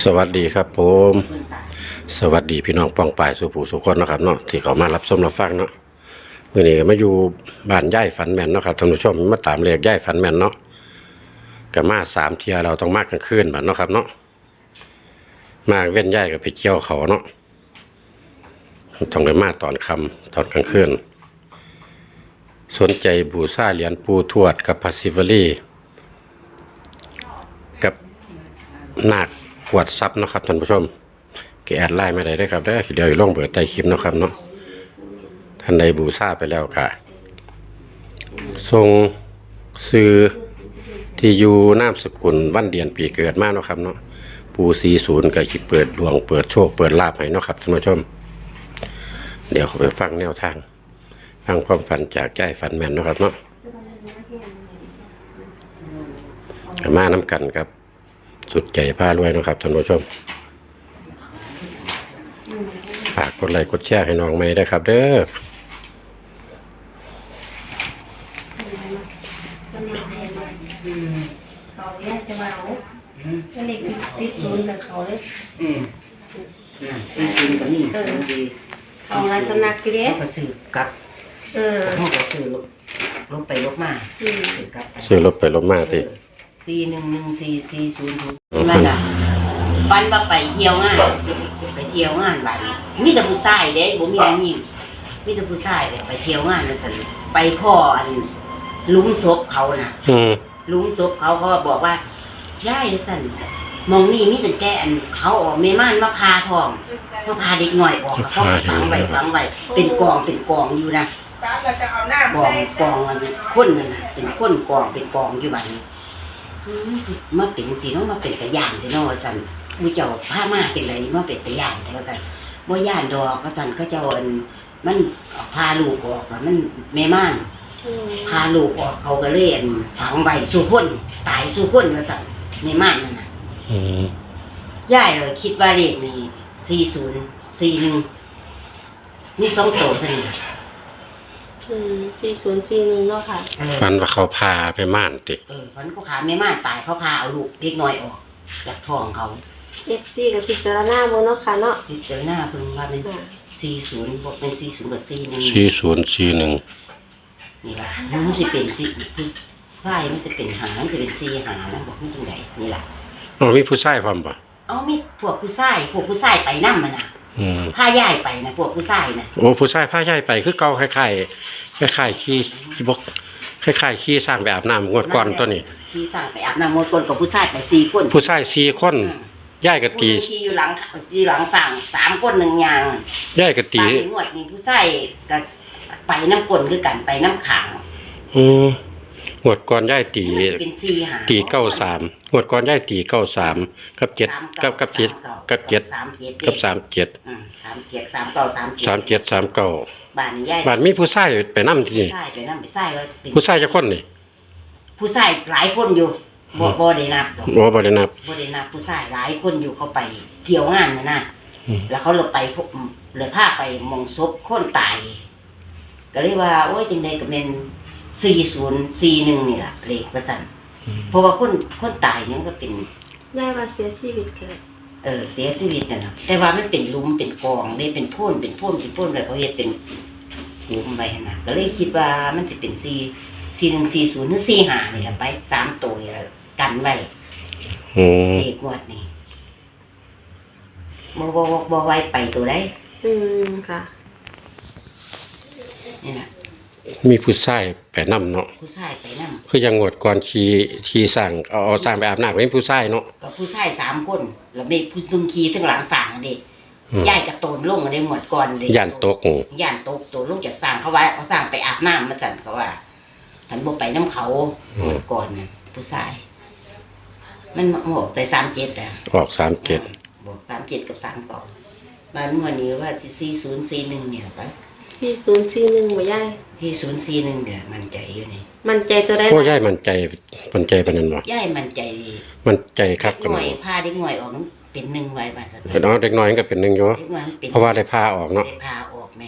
สวัสดีครับผม สวัสดีพี่น้องป้องปายสุผู้สุคนนะครับเนาะที่เขามารับชมรับฟังเนาะมื่อนี้มาอยู่บ้านย่ายฝันแม่นเนาะครับท่านผู้ชมมาตามเรียกย่ายฝันแม่นเนาะก็มาสามเทียเราต้องมากกลางคืนบัดเนาะครับเนาะมาเว้นย่ายกับไปเกี่ยวเขาเนาะต้องไปมาตอนค่ำตอนกลางคืนสนใจบูชาเหรียญปูทวดกับพัสซิเวลีกับนาค วดซับนาะครับท่านผู้ชมแกแอดไลน์มาได้ด้อครับเด้เดี๋ยวอยู่ลงเบิดใต้คลิปเนาะครับเนาะท่านใดบูชาไปแล้วก็ทรงซื้อที่อยู่นามสกุลวันเดือนปีเกิดมาเนาะครับเนาะปูสีศูนย์ก็สิเปิดดวงเปิดโชคเปิดลาภให้เนาะครับท่านผู้ชม เดี๋ยวเขาไปฟังแนวทางฟังความฝันจากใจฝันแมนเนาะครับเนาะมาน้กันครับ สุดใจผ้ารวยเนาะครับท่านผู้ชม ฝากกดไลค์กดแชร์ให้น้องไม่ได้ครับ เด้อเขาเนี่ยจะมาเอาก็เลยติดศูนย์กับเขาเลยอืมน่ะซื้อกินก็นี่บางทีเขาอะไรสำนักกี่เด้เขาก็ซื้อกับเออเขาก็ซื้อลบลบไปลบมาอืมซื้อกับซื้อรถไปรถมาติ สี่หนึ่งหนึ่งสี่สี่ศูนย์ศูนย์อืมนั่นล่ะปันมาไปเที่ยวงานไปเที่ยวงานบ้านมีแต่ผู้ชายเด้บ่มีอันนี้มีแต่ผู้ชายเด้ไปเที่ยวงานนั่นซั่นไปพ่ออันหลุมศพเขาน่ะอืมลุงศพเขาก็บอกว่าย่ายสั่นมองนี่มีแต่แกอันเขาออกเมม่านมาพาทองมาพาเด็กหน่อยออกแล้วเขาก็ฝังไว้ฝังไว้เป็นกองเป็นกองอยู่นะกองกองอันคนนั่นน่ะเป็นคนกองเป็นกองอยู่บัดนี้อื มมาเป็นสีเนาะมาเป็นตะย่านที่เนาะว่าสั่นมูเจ้าผ้ามาจังไรมาเป็นตะย่านแต่ว่าสั่นบ่ย่านดอกว่าสั่นเขาเจ้าอันมันพาลูกออกว่ามันแม่ม่านอืมพาลูกออกเขาก็เล่นฝังใบสู่พ้นตายสู่พ้นมาสั่นในม่านนั่นน่ะอืมย่ายเลยคิดว่าเลขนี้สี่ศูนย์สี่หนึ่งมีสองตัวเท่านี้ อืมสี่ศูนย์สี่หนึ่งเนาะค่ะ เออฝันว่าเขาพาไปม่านติเออพันเขาขาไม่ม่านตายเขาพาเอาลูกเล็กน้อยออกจากท้องเขาเอฟซีกับพิจารณาเมืองเนาะค่ะเนาะพิจารณาเพิ่งว่าเป็นค่ะสี่ศูนย์บวกเป็นสี่ศูนย์กับสี่หนึ่งสี่ศูนย์สี่หนึ่งนี่ล่ะมันจะเป็นสี่คือใช่มันจะเป็นหามันจะเป็นสี่หานะบอกมันจังไดนี่ล่ะอ๋อมีผู้ชายพร้อมปะเอามีพวกผู้ชายพวกผู้ชายไปนั่มันน่ะอืมพาย่ายไปนะพวกผู้ชายนะโอ้ผู้ชายพาย่ายไปคือเก่าคล้ายๆ คล้ายๆขี้ขี้บกคล้ายๆขี้สร้างไปอาบน้ำงวดก่อนตัวนี้ที่สั่งไปอาบน้ำมนต์คนกับผู้ชายไปสี่คนผู้ชายสี่คนย่ายกะผู้ตีหญิงขี่อยู่หลังอยู่หลังสั่งสามคนหนึ่งยางย่ายกะตีตามงวดนี้ผู้ชายก็ไปน้ำกลนคือกันไปน้ำขางอืม งวดก่อนย่ายตีเป็นสี่หาตีเก้าสามงวดก่อนย่ายตีเก้าสามกับเจ็ดกับกับเจ็ดกับเจ็ดสามเจ็ดกับสามเจ็ดอืมสามเจ็ดสามเก้าสามเจ็ดสามเจ็ดสามเก้าบ้านย่ายบ้านมีผู้ชายไปนั่ที่นี่ผู้ชายไปน้ำไปใส่ว่าเป็นผู้ชายจะคนนี่ผู้ชายหลายคนอยู่บ่บ่ได้นับดอกโอ้บ่ได้นับ บ่ได้นับผู้ชายหลายคนอยู่เขาไปเที่ยวงานนะนะอืม แล้วเขาเลยไปพวกเลยพาไปหมองศพคนตายก็เลยว่าโอ้ยจังไดก็เป็น สี่ศูนย์สี่หนึ่งนี่แหละเลขประสันเพราะว่าคนคนตายเนี่ยก็เป็นย่ายมาเสียชีวิตเกิดเออเสียชีวิตนะนะแต่ว่ามันเป็นหลุมเป็นกองเลยเป็นพ่นเป็นพ่นเป็นพ่นเลยเขาเฮ็ดเป็นหลุมไปนะก็เลยคิดว่ามันจะเป็นสี่สี่หนึ่งสี่ศูนย์หรือสี่ห้านี่แหละไปสามตัวนี่แหละกันไว้อืมเลขงวดนี่บ่บ่บ่บ่ไว้ไปตัวได้อืมค่ะนี่แหละ มีผู้ชายไปนํเนาะผู้ชายไปนั่งคือยังงวดก่อนขี่ขี่สั่งเอาเอาสร้างไปอาบน้ำเป็นผู้ชายเนาะ กับผู้ชายสามคนแล้วมีผู้ซึ่งขี่ทั้งหลังสั่งอันเด็กอืม ย่ายกระโตนลงอันเด็กหมดก่อนเด็ย่านตกย่านตกตัวลงจากสั่งเขาว่าเขาสั่งไปอาบน้ำมาสั่นเขาว่าฉันบอกไปน้ำเขาหมดก่อนน่ะผู้ชาย มันบอกไปสามเจ็ดอะออกสามเจ็ด บอกสามเจ็ดกับสามสองบ้านเมื่อนี้ว่าสี่ศูนย์สี่หนึ่งเนี่ยไป สี่ศูนย์สี่หนึ่งบ่ย่ายที่ศูนย์สี่หนึ่งเนี่ยมันใจอยู่นี่มันใจตัวได้โอ้ย่ายมันใจมันใจปานนั้นบ่ย่ายมันใจมันใจคักหกันน่วยเนาะพาเด็กหน่วยออกนั้นเป็นหนึ่งไว้บ้านสัตว์เนาะเด็กน้อยก็เป็นหนึงอยู่เด็กหน่วยมันเป็นเพราะว่าได้พาออกเนาะได้พาออกไหม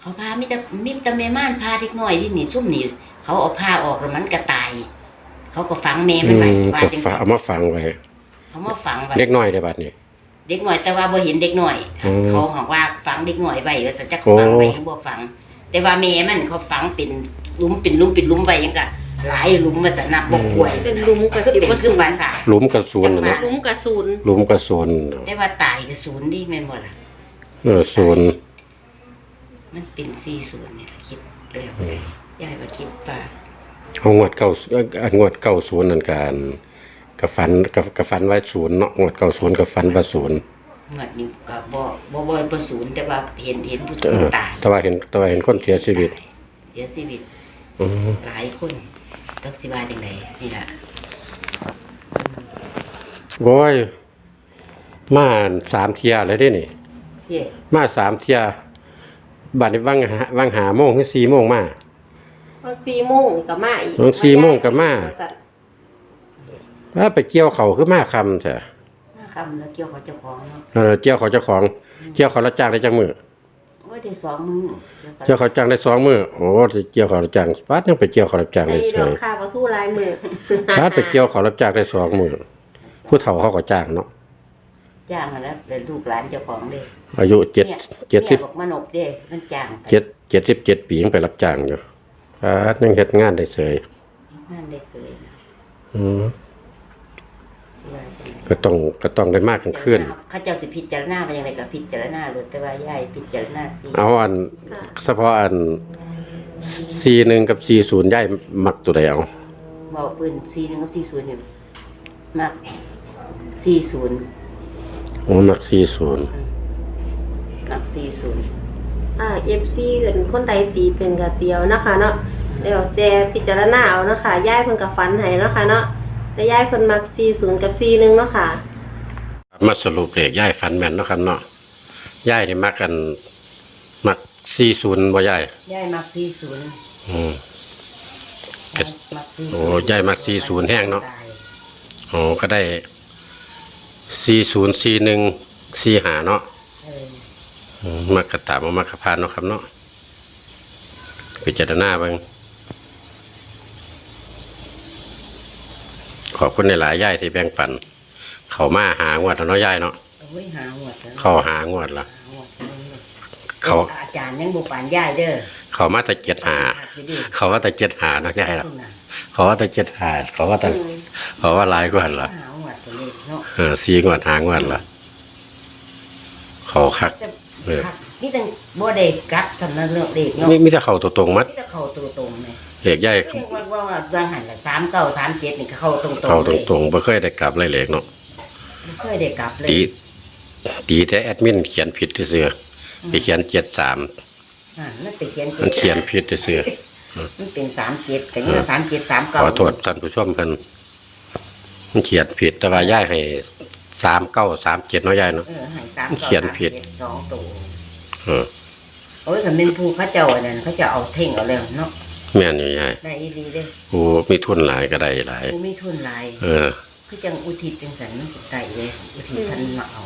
เขาพามิแต่มิแต่แม่ม่านพาเด็กน้อยที่นี่ซุ่มนี่เขาเอาพาออกแล้วมันก็ตาย เขาก็ฝังแม่อืมันไว้มว่าก็จังฝากเอามาฝังไว้เขามาฝังไว้เล็กน้อยได้บัดนี้ เด็กหน่อยแต่ว่าบ่เห็นเด็กหน่อย อืมเขาบอกว่าฝังเด็กหน่อยไว้ว่าสัจจะโอ้ ฝังไว้ยังบ่ฝัง แต่ว่าแม่มันเขาฝังเป็นหลุมเป็นหลุมเป็นหลุมไว้ยังก็หลายหลุมมาจะนับบ่ป่วยเป็นหลุมกระคือสิบเป็นกระคือสุนภาษาทหลุมกระสุนน่ะเนาะหลุมกระสุนหลุมกระสุนแต่ว่าตายก็ศูนย์ดิแม่นบ่ล่ะ เออศูนย์ มันเป็น40นี่ล่ะคิดแล้วอืม ยายก็คิดว่า เอางวดเก้าเอ่ออันงวดเก้าศูนย์นั่นการ กับฟันกับกับฟันไว้ศูนย์เนาะงวดเก้าศูนย์กับฟันว่าศูนย์งวดนี้ก็บ่บ่บ่บ่ศูนย์แต่ว่าเห็นเห็นผู้เออตายแต่ว่าเห็นแต่ว่าเห็นคนเสียชีวิต เสียชีวิตอืมหลายคนตักสิว่าจังไดนี่ล่ะโอ้ยมาสามเที่ยเลยเด้นี่ เฮ้มาสามเที่ยบัดนี้ว่างหาว่างหาโมงถึงสี่โมงมาตอนสี่โมงกับมาอีกตอนสี่โมงก็มาว่าไปเกี่ยวเขาคือมาคำใช่มาคำแล้วเกี่ยวกับเจ้าของเนาะเออเกี่ยวเขาเจ้าของ เกี่ยวเขารับจ้างได้จังมือโอ้ยได้สองมือเกี่ยวเขาจ้างได้สองมือโอ้เกี่ยวเขารับจ้างปัดยังไปเกี่ยวเขารับจ้างไอ้ได้เฉดอกยข้าวปลาทูลายมือปัดไปเกี่ยวเขารับจ้างได้สองมือผู้เฒ่าเขาก็จ้างเนาะจ้างมาแล้วเป็นลูกหลานเจ้าของเด้อายุเจ็ดนี่ยเจ็ดสิบนี่ยบอกมานบเด้มันจ้างไปเจ็ดเจ็ดสิบเจ็ดปียังไปรับจ้างอยู่ปัดยังเฮ็ดงานได้เฉยงานได้เสยนะอืมว่าจังได ก็ต้องก็ต้องได้มากกันขึ้นเขาเจ้าสิพิจารณาว่าจังไดก็พิจารณาเลยแต่ว่ายายพิจารณาสิเอาอันเฉพาะอันสี่หนึ่งกับสี่ศูนย์ย่ายมักตัวใดเอาเว้าปืน41กับ40นี่มัก40โอ้มักสี่ศูนย์มัก40อ่าเอฟซีเกินคนใดตีเป็นกระเตียวนะคะเนาะเดี๋ยวแจพิจารณาเอาเนาะค่ะย่ายเพิ่นกับฟันให้เนาะค่ะเนาะ แต่ย่ายเพิ่นมักสี่ศูนย์กับสี่หนึ่งเนาะค่ะ มาสรุปเลขย่ายฟันแม่นเนาะครับเนาะย่ายนี่มักกัน มักสี่ศูนย์บ่ย่ายยายมัก40อืมยายมัก40โอ้ยายมัก40แห้งเนาะ อ๋อก็ได้สี่ศูนย์สี่หนึ่งสี่หาเนาะเอออืมมักกระตามเอามักกระพานเนาะครับเนาะพิจารณาเบิ่ง อบคุณในหลายๆย่ายที่แบ่งปัน เขามาหางวดแล้วเนาะย่ายเนาะโอ้ยหาหวดแล้วเขาหางวดละหาหวดแล้วเขาอาจารย์ยังบุปานยายเด้อเขามาแต่เจ็ดหา เขาว่าแต่เจ็ดหาเนาะย่ายเนาะคุณน่ะเขาว่าแต่เจ็ดหาเขาว่าแต่เขาว่าหลายกว่าละหาหวดตัวเล็กเนาะเออสี่งวดหางวดละเขาคักแต่เออครับนี่ตั้งบ่ได้กลับทำนั้นเรื่องเด็กเนาะมีมีแต่เขาตัวตรงมัดนี่แต่เข้าตัวตรงเลย เหล็กใหญ่เรียกว่าว่าว่าบางหันละ39 37นี่ก็เข้าตรงๆเขาตเลยรงๆบ่เคยได้กลับเลยเหล็กเนาะบ่เคยได้กลับเลยตีตีแต่แอดมินเขียนผิดเสื่อๆไปเขียนเจ็ดสามอ่ามันไปเขียนมันเขียนผิดเสื่อมันเป็น37ก็ยัง37ขอ39โทษท่านผู้ชมกันมันเขียนผิดแต่ว่าย่ายให้สามเก้าสามเจ็ดเนาะย่ายเนาะ เออให้3เขียนผิด สองตัวเออโอ้ยคันเป็นผู้เขาเจ้าอันนั้นเขาจะเอาเท่งเอาแล้วเนาะ แม่นอยู่ย่ายได้อีหลีเด้อโอ้มีทุนหลายก็ได้หลายผู้มีทุนหลายเออคือจังอุทิศจังสันมันสิไก่เลยอุทิศพันมาเอา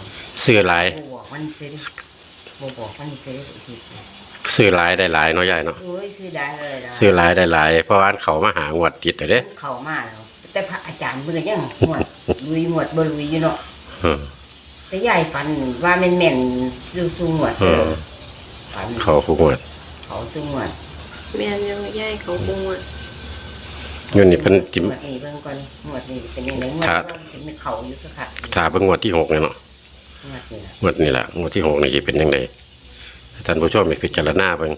ซื้อหลายบ่บอกมันเสร็จบ่บอกมันเสร็จอุทิศซื้อหลายได้หลายเนาะย่ายเนาะโอ้ยซื้อได้เลยนะซื้อหลายได้หลายเพราะว่าอันเขามาหางวดติดเลยเด้เข้ามาแล้วแต่พระอาจารย์เพิ่นก็ยังหมวดลุยหมวดบ่ลุยอยู่เนาะเออแต่ยายฝันว่าแม่นๆสู้ๆหมวดเออฝันเขาผู้งวดเขาสู้หมวด แม่นยังย่ายเขาคงว่าเงินนี่เป็นจิม หมวดนี้เบิ่งก่อนหมวดนี้เป็นยังไงหมวดครับว่าสิมีเขาอยู่สักคักถ้าเบิ่งงวดที่หกเลยเนาะหมวดนี้ล่ะงวดนี้แหละงวดที่หกนี่จะเป็นยังไงท่านผู้ชมไปพิจารณาเบิ่ง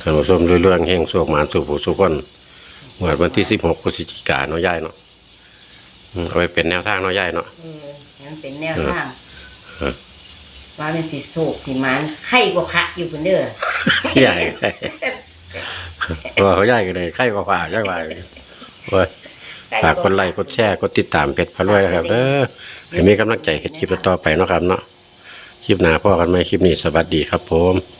ท่านผู้ชมเรื่องๆแห่งโชคหมานสู่ผู้สุคนงวดวันที่สิบหกพฤศจิกายนเนาะย่ายเนาะอืมเอาไปเป็นแนวทางเนาะย่ายเนาะ เออนั่นเป็นแนวทางเออ ว่าเป็นสิโศกสิหมันไข่กว่าพระอยู่พุ่นเด้อ ย่ายว่าเขาใหญ่กันเลยไข่กว่าย่ายว่าโอ้ยฝากกดไลค์กดแชร์กดติดตามเพจพระรวยนะครับเด้อให้มีกำลังใจเห็ดคลิปต่อไปเนาะครับเนาะคลิปหน้าพ่อกันไหมคลิปนี้สวัสดีครับผม